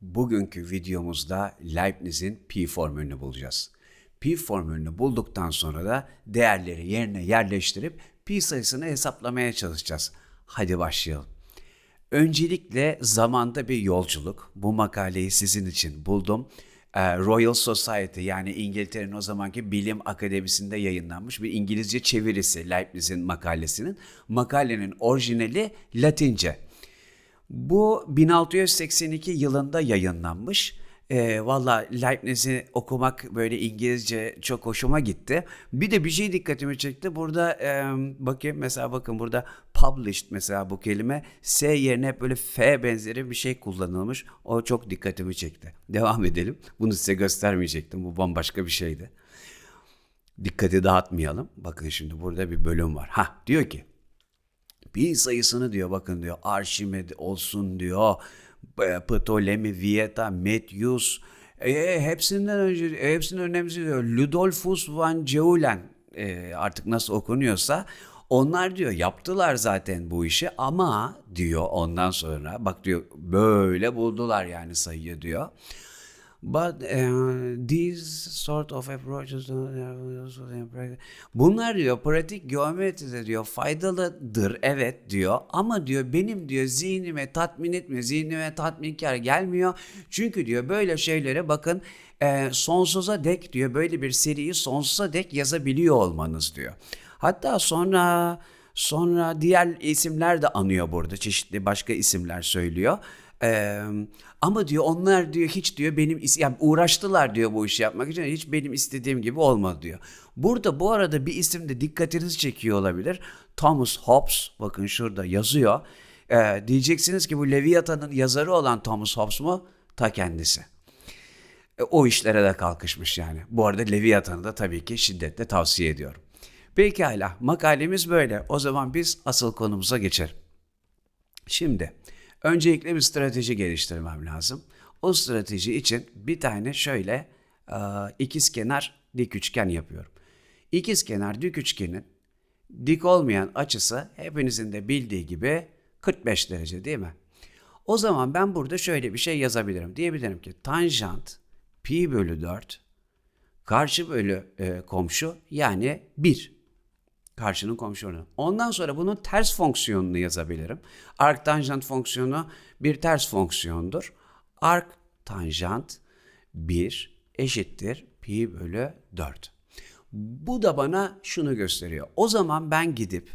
Bugünkü videomuzda Leibniz'in pi formülünü bulacağız. Pi formülünü bulduktan sonra da değerleri yerine yerleştirip pi sayısını hesaplamaya çalışacağız. Hadi başlayalım. Öncelikle zamanda bir yolculuk. Bu makaleyi sizin için buldum. Ee, Royal Society yani İngiltere'nin o zamanki bilim akademisinde yayınlanmış bir İngilizce çevirisi Leibniz'in makalesinin. Makalenin orijinali Latince. Bu 1682 yılında yayınlanmış. E, Valla Leibniz'i okumak böyle İngilizce çok hoşuma gitti. Bir de bir şey dikkatimi çekti. Burada e, bakayım mesela bakın burada published mesela bu kelime S yerine hep böyle F benzeri bir şey kullanılmış. O çok dikkatimi çekti. Devam edelim. Bunu size göstermeyecektim. Bu bambaşka bir şeydi. Dikkati dağıtmayalım. Bakın şimdi burada bir bölüm var. Ha diyor ki pi sayısını diyor bakın diyor Arşimed olsun diyor Ptolemy, Vieta, Methius e, hepsinden önce e, hepsinden önemlisi diyor Ludolfus van Jeulen e, artık nasıl okunuyorsa onlar diyor yaptılar zaten bu işi ama diyor ondan sonra bak diyor böyle buldular yani sayıyı diyor. But uh, these sort of approaches bunlar diyor pratik geometride diyor faydalıdır evet diyor ama diyor benim diyor zihnime tatmin etmiyor zihnime tatminkar gelmiyor çünkü diyor böyle şeylere bakın e, sonsuza dek diyor böyle bir seriyi sonsuza dek yazabiliyor olmanız diyor. Hatta sonra sonra diğer isimler de anıyor burada çeşitli başka isimler söylüyor. Ee, ama diyor onlar diyor hiç diyor benim yani uğraştılar diyor bu işi yapmak için hiç benim istediğim gibi olmadı diyor. Burada bu arada bir isim de dikkatinizi çekiyor olabilir. Thomas Hobbes bakın şurada yazıyor. Ee, diyeceksiniz ki bu Leviathan'ın yazarı olan Thomas Hobbes mu? Ta kendisi. E, o işlere de kalkışmış yani. Bu arada Leviathan'ı da tabii ki şiddetle tavsiye ediyorum. Pekala makalemiz böyle. O zaman biz asıl konumuza geçelim. Şimdi öncelikle bir strateji geliştirmem lazım. O strateji için bir tane şöyle e, ikiz kenar dik üçgen yapıyorum. İkiz kenar dik üçgenin dik olmayan açısı hepinizin de bildiği gibi 45 derece değil mi? O zaman ben burada şöyle bir şey yazabilirim. Diyebilirim ki tanjant pi bölü 4 karşı bölü e, komşu yani 1 karşının komşunu. Ondan sonra bunun ters fonksiyonunu yazabilirim. Arc tanjant fonksiyonu bir ters fonksiyondur. Arc tanjant 1 eşittir pi bölü 4. Bu da bana şunu gösteriyor. O zaman ben gidip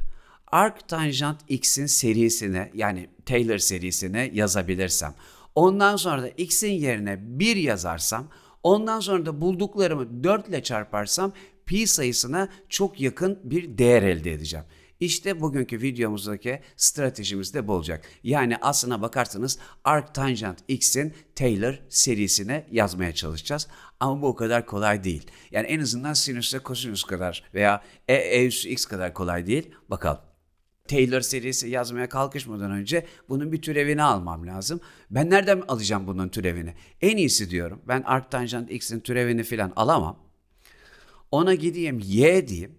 arc tanjant x'in serisine yani Taylor serisine yazabilirsem. Ondan sonra da x'in yerine 1 yazarsam Ondan sonra da bulduklarımı 4 ile çarparsam pi sayısına çok yakın bir değer elde edeceğim. İşte bugünkü videomuzdaki stratejimiz de bu olacak. Yani aslına bakarsanız arctangent x'in Taylor serisine yazmaya çalışacağız. Ama bu o kadar kolay değil. Yani en azından sinüs ve kosinüs kadar veya e, e üssü x kadar kolay değil. Bakalım. Taylor serisi yazmaya kalkışmadan önce bunun bir türevini almam lazım. Ben nereden alacağım bunun türevini? En iyisi diyorum. Ben arctangent x'in türevini falan alamam. Ona gideyim y diyeyim.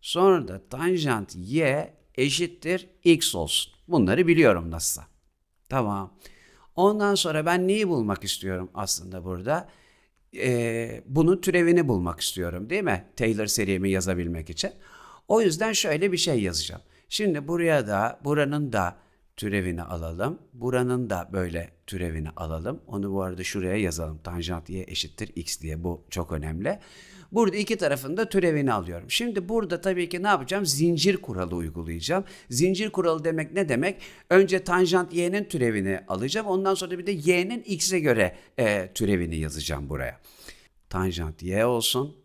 Sonra da tanjant y eşittir x olsun. Bunları biliyorum nasılsa. Tamam. Ondan sonra ben neyi bulmak istiyorum aslında burada? Ee, bunun türevini bulmak istiyorum değil mi? Taylor serimi yazabilmek için. O yüzden şöyle bir şey yazacağım. Şimdi buraya da buranın da türevini alalım. Buranın da böyle türevini alalım. Onu bu arada şuraya yazalım. Tanjant y eşittir x diye bu çok önemli. Burada iki tarafında türevini alıyorum. Şimdi burada tabii ki ne yapacağım? Zincir kuralı uygulayacağım. Zincir kuralı demek ne demek? Önce tanjant y'nin türevini alacağım. Ondan sonra bir de y'nin x'e göre e, türevini yazacağım buraya. Tanjant y olsun.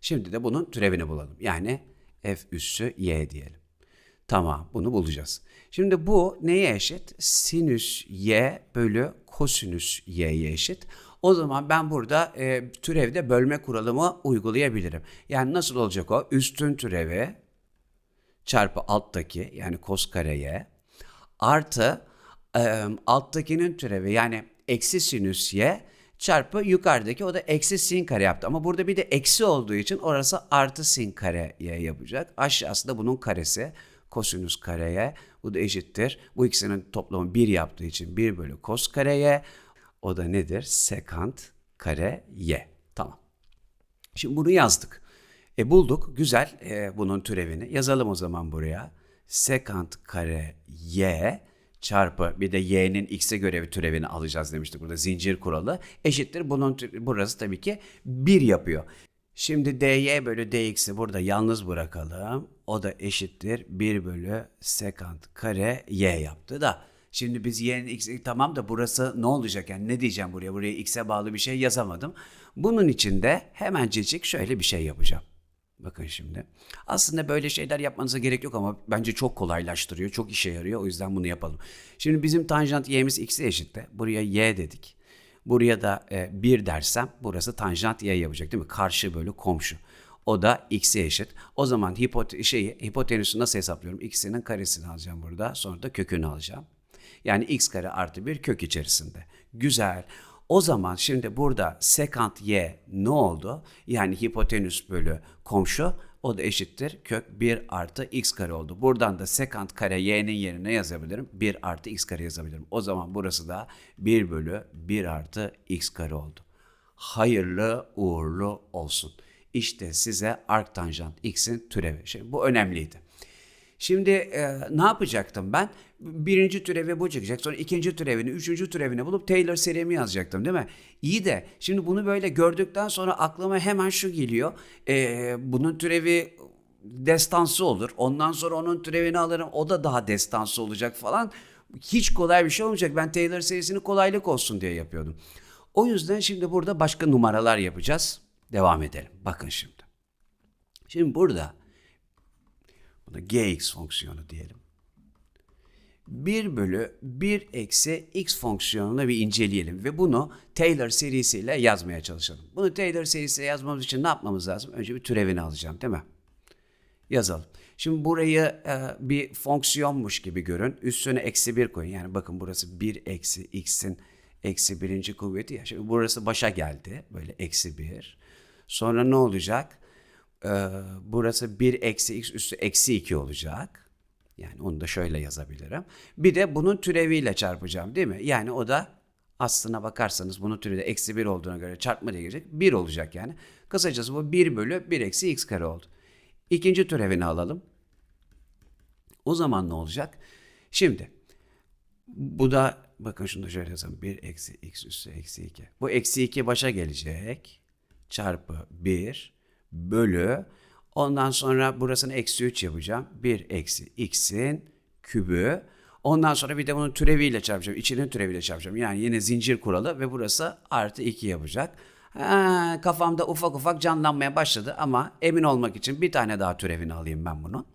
Şimdi de bunun türevini bulalım. Yani f üssü y diyelim. Tamam bunu bulacağız. Şimdi bu neye eşit? Sinüs y bölü kosinüs y'ye eşit. O zaman ben burada e, türevde bölme kuralımı uygulayabilirim. Yani nasıl olacak o? Üstün türevi çarpı alttaki yani kos kare y artı e, alttakinin türevi yani eksi sinüs y çarpı yukarıdaki o da eksi sin kare yaptı. Ama burada bir de eksi olduğu için orası artı sin kare y yapacak. Aşağısı da bunun karesi kosinüs kareye bu da eşittir. Bu ikisinin toplamı 1 yaptığı için 1 bölü kos kareye O da nedir? Sekant kare y. Tamam. Şimdi bunu yazdık. E bulduk. Güzel e, bunun türevini. Yazalım o zaman buraya. Sekant kare y çarpı bir de y'nin x'e göre bir türevini alacağız demiştik burada zincir kuralı eşittir bunun burası tabii ki 1 yapıyor. Şimdi dy bölü dx'i burada yalnız bırakalım. O da eşittir 1 bölü sekant kare y yaptı da. Şimdi biz y'nin x'i tamam da burası ne olacak yani ne diyeceğim buraya? Buraya x'e bağlı bir şey yazamadım. Bunun için de hemencecik şöyle bir şey yapacağım. Bakın şimdi. Aslında böyle şeyler yapmanıza gerek yok ama bence çok kolaylaştırıyor. Çok işe yarıyor. O yüzden bunu yapalım. Şimdi bizim tanjant y'miz x'e eşitti. Buraya y dedik. Buraya da 1 dersem burası tanjant y yapacak değil mi? Karşı bölü komşu. O da x'e eşit. O zaman hipote şeyi, hipotenüsü nasıl hesaplıyorum? x'inin karesini alacağım burada. Sonra da kökünü alacağım. Yani x kare artı bir kök içerisinde. Güzel. O zaman şimdi burada sekant y ne oldu? Yani hipotenüs bölü komşu o da eşittir kök 1 artı x kare oldu. Buradan da sekant kare y'nin yerine yazabilirim. 1 artı x kare yazabilirim. O zaman burası da 1 bölü 1 artı x kare oldu. Hayırlı uğurlu olsun. İşte size arktanjant x'in türevi. Şimdi bu önemliydi. Şimdi e, ne yapacaktım ben? Birinci türevi bu çıkacak. Sonra ikinci türevini, üçüncü türevini bulup Taylor serimi yazacaktım değil mi? İyi de şimdi bunu böyle gördükten sonra aklıma hemen şu geliyor. E, bunun türevi destansı olur. Ondan sonra onun türevini alırım. O da daha destansı olacak falan. Hiç kolay bir şey olmayacak. Ben Taylor serisini kolaylık olsun diye yapıyordum. O yüzden şimdi burada başka numaralar yapacağız. Devam edelim. Bakın şimdi. Şimdi burada Buna gx fonksiyonu diyelim. 1 bölü 1 eksi x fonksiyonunu bir inceleyelim ve bunu Taylor serisiyle yazmaya çalışalım. Bunu Taylor serisiyle yazmamız için ne yapmamız lazım? Önce bir türevini alacağım değil mi? Yazalım. Şimdi burayı e, bir fonksiyonmuş gibi görün. Üstüne eksi 1 koyun. Yani bakın burası 1 eksi x'in eksi birinci kuvveti ya. Şimdi burası başa geldi. Böyle eksi 1. Sonra ne olacak? Ee, burası 1 eksi x üstü eksi 2 olacak. Yani onu da şöyle yazabilirim. Bir de bunun türeviyle çarpacağım değil mi? Yani o da aslına bakarsanız bunun türevi de eksi 1 olduğuna göre çarpma diye gelecek. 1 olacak yani. Kısacası bu 1 bölü 1 eksi x kare oldu. İkinci türevini alalım. O zaman ne olacak? Şimdi bu da bakın şunu da şöyle yazalım. 1 eksi x üstü eksi 2. Bu eksi 2 başa gelecek. Çarpı 1 bölü ondan sonra burasını eksi 3 yapacağım. 1 eksi x'in kübü. Ondan sonra bir de bunun türeviyle çarpacağım. İçinin türeviyle çarpacağım. Yani yine zincir kuralı ve burası artı 2 yapacak. Ha, kafamda ufak ufak canlanmaya başladı ama emin olmak için bir tane daha türevini alayım ben bunu.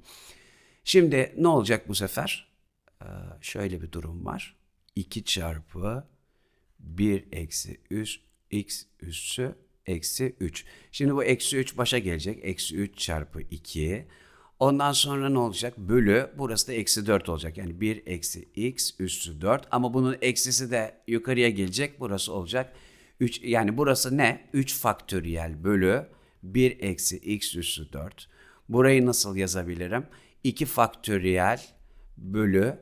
Şimdi ne olacak bu sefer? Ee, şöyle bir durum var. 2 çarpı 1 eksi 3 x üssü eksi 3. Şimdi bu eksi 3 başa gelecek. Eksi 3 çarpı 2. Ondan sonra ne olacak? Bölü burası da eksi 4 olacak. Yani 1 eksi x üssü 4. Ama bunun eksisi de yukarıya gelecek. Burası olacak. 3, yani burası ne? 3 faktöriyel bölü 1 eksi x üssü 4. Burayı nasıl yazabilirim? 2 faktöriyel bölü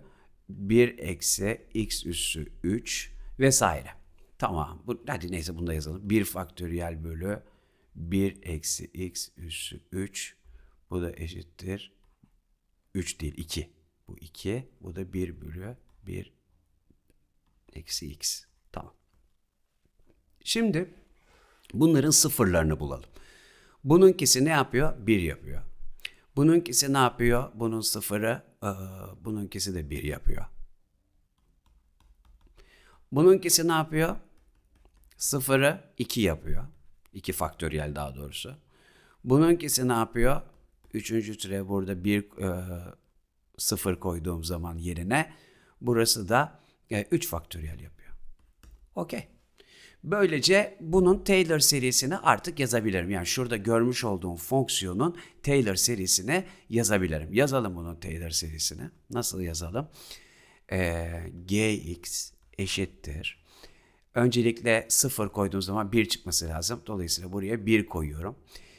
1 eksi x üssü 3 vesaire. Tamam. Bu, hadi neyse bunu da yazalım. 1 faktöriyel bölü 1 eksi x üssü 3. Bu da eşittir. 3 değil 2. Bu 2. Bu da 1 bölü 1 eksi x. Tamam. Şimdi bunların sıfırlarını bulalım. Bununkisi ne yapıyor? 1 yapıyor. Bununkisi ne yapıyor? Bunun sıfırı, ee, bununkisi de 1 yapıyor. Bununkisi ne yapıyor? Sıfırı 2 yapıyor. 2 faktöriyel daha doğrusu. Bununkisi ne yapıyor? Üçüncü türev burada bir e, sıfır koyduğum zaman yerine burası da 3 e, faktöriyel yapıyor. Okey. Böylece bunun Taylor serisini artık yazabilirim. Yani şurada görmüş olduğum fonksiyonun Taylor serisini yazabilirim. Yazalım bunun Taylor serisini. Nasıl yazalım? Ee, gx eşittir. Öncelikle 0 koyduğum zaman 1 çıkması lazım. Dolayısıyla buraya 1 koyuyorum.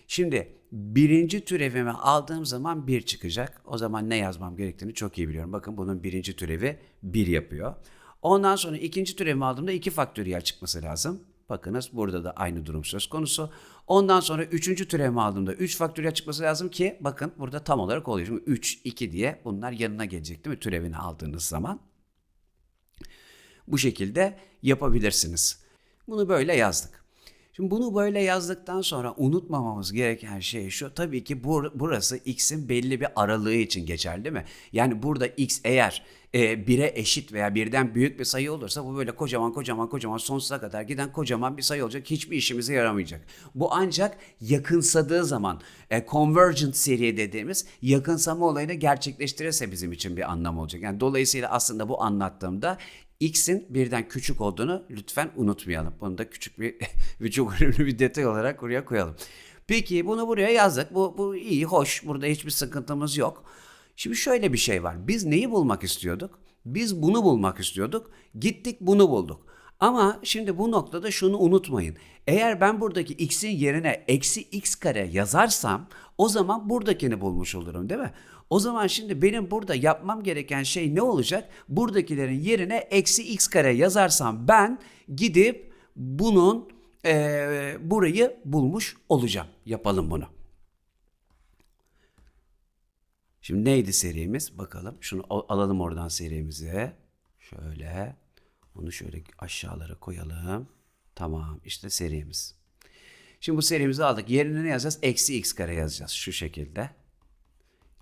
Şimdi birinci türevimi aldığım zaman 1 çıkacak. O zaman ne yazmam gerektiğini çok iyi biliyorum. Bakın bunun birinci türevi 1 yapıyor. Ondan sonra ikinci türevimi aldığımda 2 faktöriyel çıkması lazım. Bakınız burada da aynı durum söz konusu. Ondan sonra üçüncü türevimi aldığımda 3 faktöriyel çıkması lazım ki bakın burada tam olarak oluyor. Şimdi 3, 2 diye bunlar yanına gelecek değil mi türevini aldığınız zaman? Bu şekilde yapabilirsiniz. Bunu böyle yazdık. Şimdi bunu böyle yazdıktan sonra unutmamamız gereken şey şu. Tabii ki bur- burası x'in belli bir aralığı için geçerli değil mi? Yani burada x eğer e, 1'e eşit veya birden büyük bir sayı olursa bu böyle kocaman kocaman kocaman sonsuza kadar giden kocaman bir sayı olacak. Hiçbir işimize yaramayacak. Bu ancak yakınsadığı zaman e, convergent seri dediğimiz yakınsama olayını gerçekleştirirse bizim için bir anlam olacak. Yani dolayısıyla aslında bu anlattığımda x'in birden küçük olduğunu lütfen unutmayalım. Bunu da küçük bir çok önemli bir detay olarak buraya koyalım. Peki bunu buraya yazdık. Bu, bu iyi, hoş. Burada hiçbir sıkıntımız yok. Şimdi şöyle bir şey var. Biz neyi bulmak istiyorduk? Biz bunu bulmak istiyorduk. Gittik bunu bulduk. Ama şimdi bu noktada şunu unutmayın. Eğer ben buradaki x'in yerine eksi x kare yazarsam o zaman buradakini bulmuş olurum değil mi? O zaman şimdi benim burada yapmam gereken şey ne olacak? Buradakilerin yerine eksi x kare yazarsam ben gidip bunun eee, burayı bulmuş olacağım. Yapalım bunu. Şimdi neydi serimiz? Bakalım. Şunu al- alalım oradan serimizi. Şöyle. Onu şöyle aşağılara koyalım. Tamam. işte serimiz. Şimdi bu serimizi aldık. Yerine ne yazacağız? Eksi x kare yazacağız. Şu şekilde.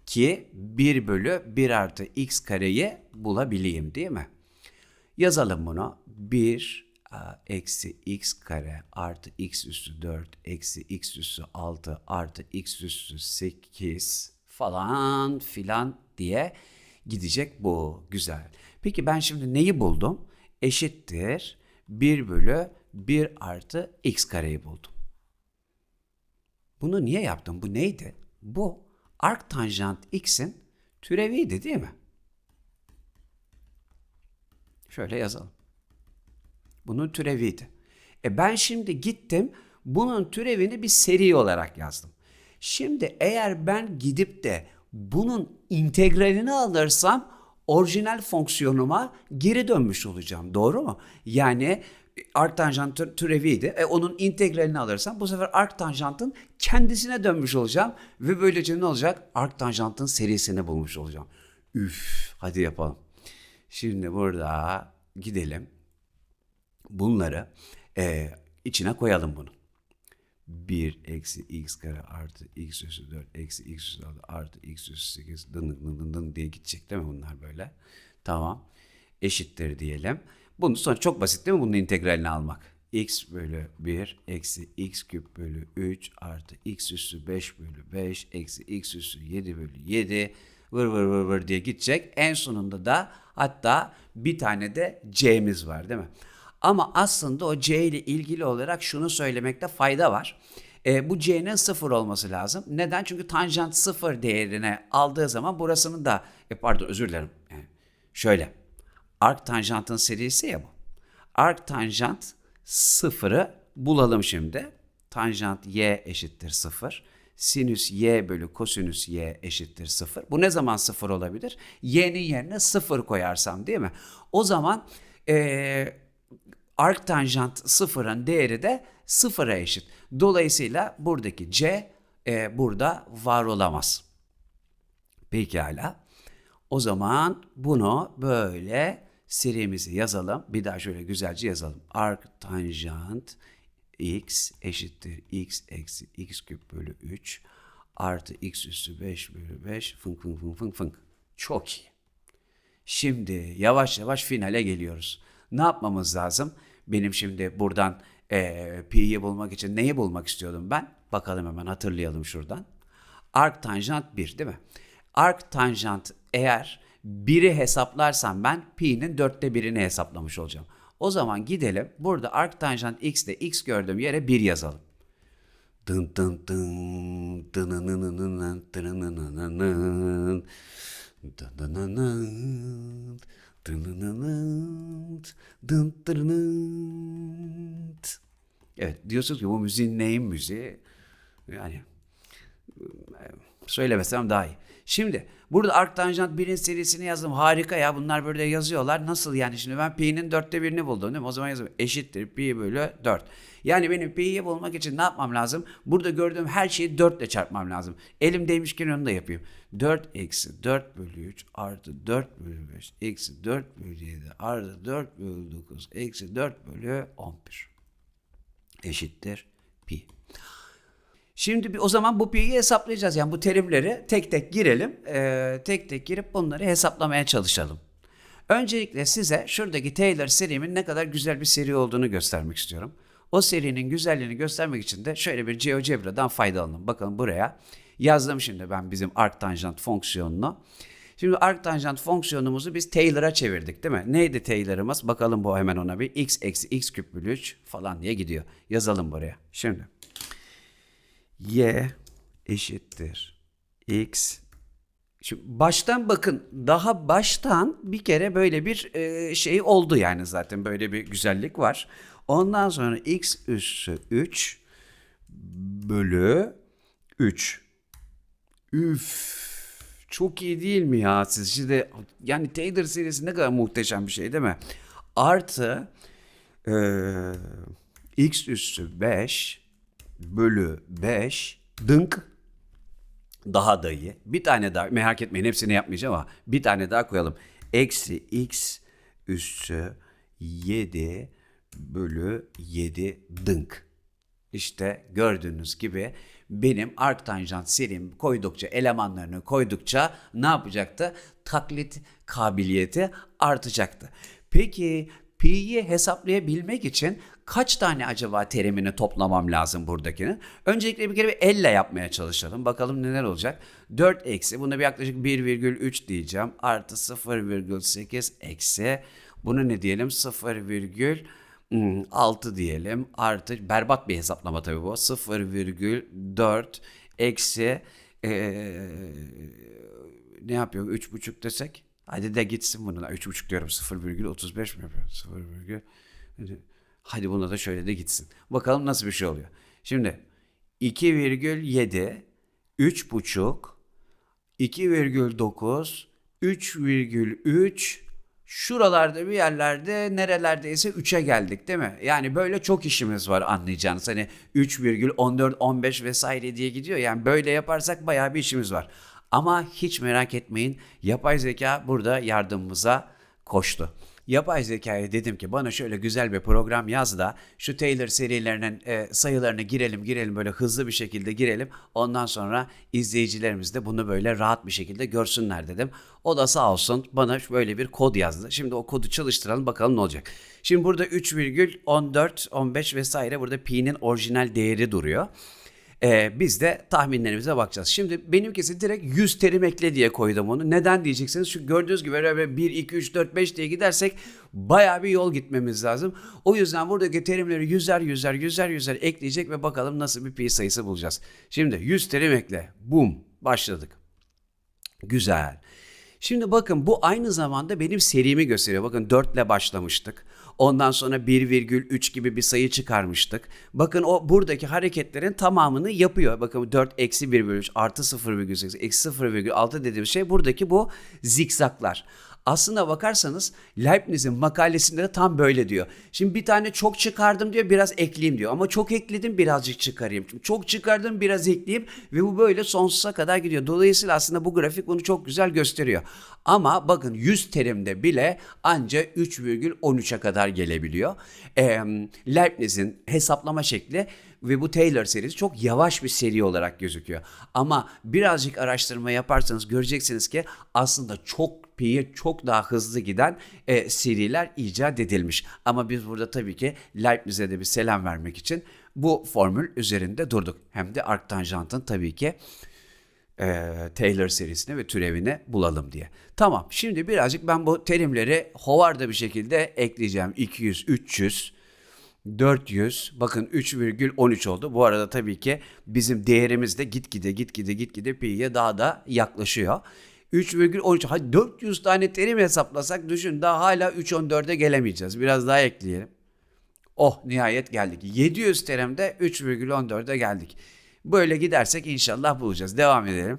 Ki 1 bölü 1 artı x kareyi bulabileyim değil mi? Yazalım bunu. 1 a, eksi x kare artı x üstü 4 eksi x üstü 6 artı x üstü 8 falan filan diye gidecek bu. Güzel. Peki ben şimdi neyi buldum? Eşittir 1 bölü 1 artı x kareyi buldum. Bunu niye yaptım? Bu neydi? Bu arc tanjant x'in türeviydi değil mi? Şöyle yazalım. Bunun türeviydi. E ben şimdi gittim bunun türevini bir seri olarak yazdım. Şimdi eğer ben gidip de bunun integralini alırsam orijinal fonksiyonuma geri dönmüş olacağım. Doğru mu? Yani arctanjant tü- türeviydi. E, onun integralini alırsam bu sefer arctanjantın kendisine dönmüş olacağım. Ve böylece ne olacak? Arctanjantın serisini bulmuş olacağım. Üf, hadi yapalım. Şimdi burada gidelim. Bunları e, içine koyalım bunu. 1 eksi x kare artı x üstü 4 eksi x üstü 6 artı x üstü 8 dın dın dın dın diye gidecek değil mi bunlar böyle? Tamam. Eşittir diyelim. Bunu sonra çok basit değil mi bunun integralini almak? x bölü 1 eksi x küp bölü 3 artı x üstü 5 bölü 5 eksi x üstü 7 bölü 7 vır vır vır vır diye gidecek. En sonunda da hatta bir tane de c'miz var değil mi? Ama aslında o C ile ilgili olarak şunu söylemekte fayda var. E, bu C'nin sıfır olması lazım. Neden? Çünkü tanjant sıfır değerine aldığı zaman burasının da e, pardon özür dilerim. Yani şöyle. Arc tanjantın serisi ya bu. Arc tanjant sıfırı bulalım şimdi. Tanjant y eşittir sıfır. Sinüs y bölü kosinüs y eşittir sıfır. Bu ne zaman sıfır olabilir? Y'nin yerine sıfır koyarsam değil mi? O zaman eee arc tanjant sıfırın değeri de sıfıra eşit. Dolayısıyla buradaki c e, burada var olamaz. Pekala. O zaman bunu böyle serimizi yazalım. Bir daha şöyle güzelce yazalım. Arc tanjant x eşittir x eksi x küp bölü 3 artı x üstü 5 bölü 5 fınk fınk fınk fınk fınk. Çok iyi. Şimdi yavaş yavaş finale geliyoruz. Ne yapmamız lazım? Benim şimdi buradan eee pi'yi bulmak için neyi bulmak istiyordum ben? Bakalım hemen hatırlayalım şuradan. Arc tanjant 1 değil mi? Arc tanjant eğer 1'i hesaplarsam ben pi'nin dörtte birini hesaplamış olacağım. O zaman gidelim burada arc tanjant x'de x gördüğüm yere 1 yazalım. Dın dın dın. Evet diyorsunuz ki bu müziğin neyin müziği? Yani e, söylemesem daha iyi. Şimdi burada arktanjant 1'in serisini yazdım. Harika ya bunlar böyle yazıyorlar. Nasıl yani şimdi ben pi'nin dörtte birini buldum değil mi? O zaman yazıyorum eşittir pi bölü 4. Yani benim pi'yi bulmak için ne yapmam lazım? Burada gördüğüm her şeyi 4 ile çarpmam lazım. Elimdeymişken onu da yapayım. 4 eksi 4 bölü 3 artı 4 bölü 5 eksi 4 bölü 7 artı 4 bölü 9 eksi 4 bölü 11 eşittir pi. Şimdi bir, o zaman bu pi'yi hesaplayacağız. Yani bu terimleri tek tek girelim. Ee, tek tek girip bunları hesaplamaya çalışalım. Öncelikle size şuradaki Taylor serimin ne kadar güzel bir seri olduğunu göstermek istiyorum. O serinin güzelliğini göstermek için de şöyle bir GeoGebra'dan faydalanın. Bakın buraya yazdım şimdi ben bizim arctanjant fonksiyonunu. Şimdi arctanjant fonksiyonumuzu biz Taylor'a çevirdik değil mi? Neydi Taylor'ımız? Bakalım bu hemen ona bir x eksi x küp bölü 3 falan diye gidiyor. Yazalım buraya. Şimdi y eşittir x. Şimdi baştan bakın daha baştan bir kere böyle bir e, şey oldu yani zaten böyle bir güzellik var. Ondan sonra x üssü 3 bölü 3. Üf çok iyi değil mi ya siz? Şimdi yani Taylor serisi ne kadar muhteşem bir şey değil mi? Artı e, x üssü 5 bölü 5 dınk daha da iyi. Bir tane daha merak etmeyin hepsini yapmayacağım ama bir tane daha koyalım. Eksi x üssü 7 bölü 7 dınk. İşte gördüğünüz gibi benim arctanjant serim koydukça elemanlarını koydukça ne yapacaktı? Taklit kabiliyeti artacaktı. Peki pi'yi hesaplayabilmek için kaç tane acaba terimini toplamam lazım buradakinin? Öncelikle bir kere bir elle yapmaya çalışalım. Bakalım neler olacak. 4 eksi buna bir yaklaşık 1,3 diyeceğim. Artı 0,8 eksi bunu ne diyelim 0,6 diyelim. Artı berbat bir hesaplama tabii bu. 0,4 eksi ee, ne yapıyor? 3,5 desek. Hadi de gitsin bunun. 3,5 diyorum. 0,35 mi yapıyor? 0, hadi buna da şöyle de gitsin. Bakalım nasıl bir şey oluyor. Şimdi 2,7 3,5 2,9 3,3 şuralarda bir yerlerde nerelerdeyse 3'e geldik değil mi? Yani böyle çok işimiz var anlayacağınız. Hani 3,14 15 vesaire diye gidiyor. Yani böyle yaparsak bayağı bir işimiz var. Ama hiç merak etmeyin yapay zeka burada yardımımıza koştu. Yapay zekaya dedim ki bana şöyle güzel bir program yaz da şu Taylor serilerinin e, sayılarını girelim girelim böyle hızlı bir şekilde girelim. Ondan sonra izleyicilerimiz de bunu böyle rahat bir şekilde görsünler dedim. O da sağ olsun bana böyle bir kod yazdı. Şimdi o kodu çalıştıralım bakalım ne olacak. Şimdi burada 3,14, 15 vesaire burada pi'nin orijinal değeri duruyor. Ee, biz de tahminlerimize bakacağız. Şimdi benimkisi direkt 100 terim ekle diye koydum onu. Neden diyeceksiniz? Çünkü gördüğünüz gibi böyle 1, 2, 3, 4, 5 diye gidersek baya bir yol gitmemiz lazım. O yüzden buradaki terimleri yüzer yüzer yüzer yüzer ekleyecek ve bakalım nasıl bir pi sayısı bulacağız. Şimdi 100 terim ekle. Bum başladık. Güzel. Şimdi bakın bu aynı zamanda benim serimi gösteriyor. Bakın 4 ile başlamıştık. Ondan sonra 1,3 gibi bir sayı çıkarmıştık. Bakın o buradaki hareketlerin tamamını yapıyor. Bakın 4 eksi 1,3 artı 0,8 eksi 0,6 dediğim şey buradaki bu zikzaklar. Aslında bakarsanız Leibniz'in makalesinde de tam böyle diyor. Şimdi bir tane çok çıkardım diyor biraz ekleyeyim diyor. Ama çok ekledim birazcık çıkarayım. Çok çıkardım biraz ekleyeyim ve bu böyle sonsuza kadar gidiyor. Dolayısıyla aslında bu grafik bunu çok güzel gösteriyor. Ama bakın 100 terimde bile anca 3,13'e kadar gelebiliyor. Ee, Leibniz'in hesaplama şekli ve bu Taylor serisi çok yavaş bir seri olarak gözüküyor. Ama birazcık araştırma yaparsanız göreceksiniz ki aslında çok pi'ye çok daha hızlı giden e, seriler icat edilmiş. Ama biz burada tabii ki Leibniz'e de bir selam vermek için bu formül üzerinde durduk. Hem de arctanjantın tabii ki e, Taylor serisini ve türevini bulalım diye. Tamam şimdi birazcık ben bu terimleri hovarda bir şekilde ekleyeceğim. 200, 300, 400 bakın 3,13 oldu. Bu arada tabii ki bizim değerimiz de gitgide gitgide gitgide pi'ye daha da yaklaşıyor. 3,13 hadi 400 tane terim hesaplasak düşün daha hala 3,14'e gelemeyeceğiz. Biraz daha ekleyelim. Oh nihayet geldik. 700 terimde 3,14'e geldik. Böyle gidersek inşallah bulacağız. Devam edelim.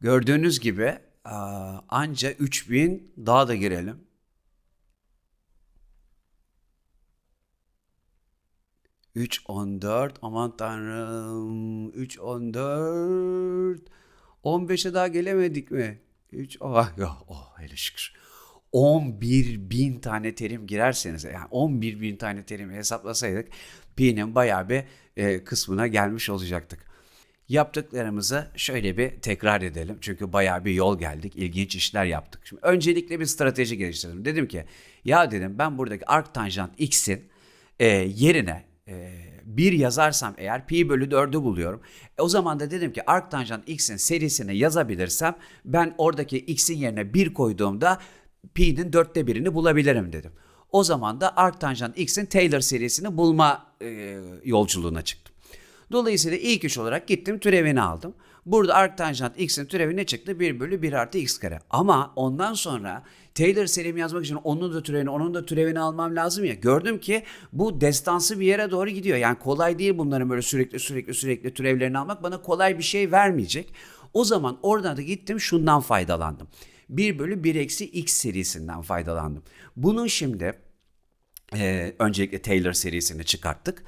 Gördüğünüz gibi anca 3000 daha da girelim. 3 14 aman tanrım 3 14 15'e daha gelemedik mi? 3 oh, oh, oh hele şükür. 11 bin tane terim girerseniz yani 11 bin tane terimi hesaplasaydık pi'nin bayağı bir e, kısmına gelmiş olacaktık. Yaptıklarımızı şöyle bir tekrar edelim. Çünkü bayağı bir yol geldik. ilginç işler yaptık. Şimdi öncelikle bir strateji geliştirdim. Dedim ki ya dedim ben buradaki arc tanjant x'in e, yerine e, 1 yazarsam eğer pi bölü 4'ü buluyorum. E, o zaman da dedim ki arc tanjant x'in serisini yazabilirsem ben oradaki x'in yerine 1 koyduğumda pi'nin dörtte birini bulabilirim dedim. O zaman da arc tanjant x'in Taylor serisini bulma e, yolculuğuna çıktım. Dolayısıyla ilk iş olarak gittim türevini aldım. Burada arc tanjant x'in türevi ne çıktı? 1 bölü 1 artı x kare. Ama ondan sonra Taylor serimi yazmak için onun da türevini, onun da türevini almam lazım ya. Gördüm ki bu destansı bir yere doğru gidiyor. Yani kolay değil bunların böyle sürekli sürekli sürekli türevlerini almak. Bana kolay bir şey vermeyecek. O zaman oradan da gittim şundan faydalandım. 1 bölü 1 eksi x serisinden faydalandım. Bunun şimdi e, öncelikle Taylor serisini çıkarttık.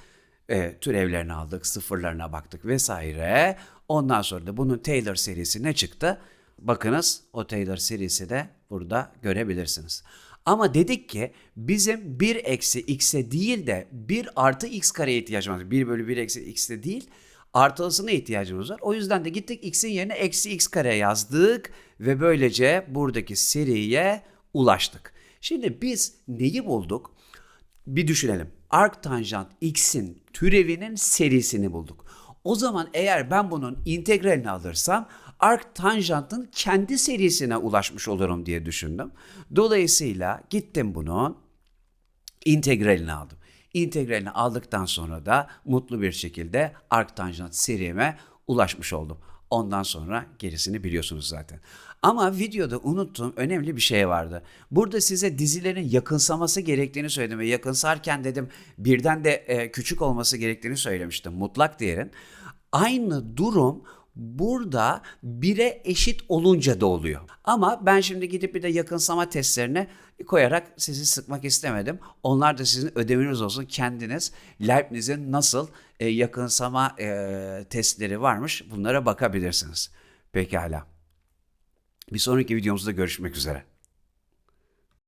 E, türevlerini aldık, sıfırlarına baktık vesaire. Ondan sonra da bunun Taylor serisi ne çıktı? Bakınız o Taylor serisi de burada görebilirsiniz. Ama dedik ki bizim 1 eksi x'e değil de 1 artı x kareye ihtiyacımız var. 1 bölü 1 eksi x'e değil artılısına ihtiyacımız var. O yüzden de gittik x'in yerine eksi x kare yazdık ve böylece buradaki seriye ulaştık. Şimdi biz neyi bulduk? Bir düşünelim. Arc tanjant x'in türevinin serisini bulduk. O zaman eğer ben bunun integralini alırsam arc tanjantın kendi serisine ulaşmış olurum diye düşündüm. Dolayısıyla gittim bunun integralini aldım. İntegralini aldıktan sonra da mutlu bir şekilde arc tanjant serime ulaşmış oldum. Ondan sonra gerisini biliyorsunuz zaten. Ama videoda unuttuğum önemli bir şey vardı. Burada size dizilerin yakınsaması gerektiğini söyledim ve yakınsarken dedim birden de e, küçük olması gerektiğini söylemiştim mutlak değerin. Aynı durum burada 1'e eşit olunca da oluyor. Ama ben şimdi gidip bir de yakınsama testlerine koyarak sizi sıkmak istemedim. Onlar da sizin ödeviniz olsun. Kendiniz Leibniz'in nasıl e, yakınsama e, testleri varmış bunlara bakabilirsiniz. Pekala. Bir sonraki videomuzda görüşmek üzere.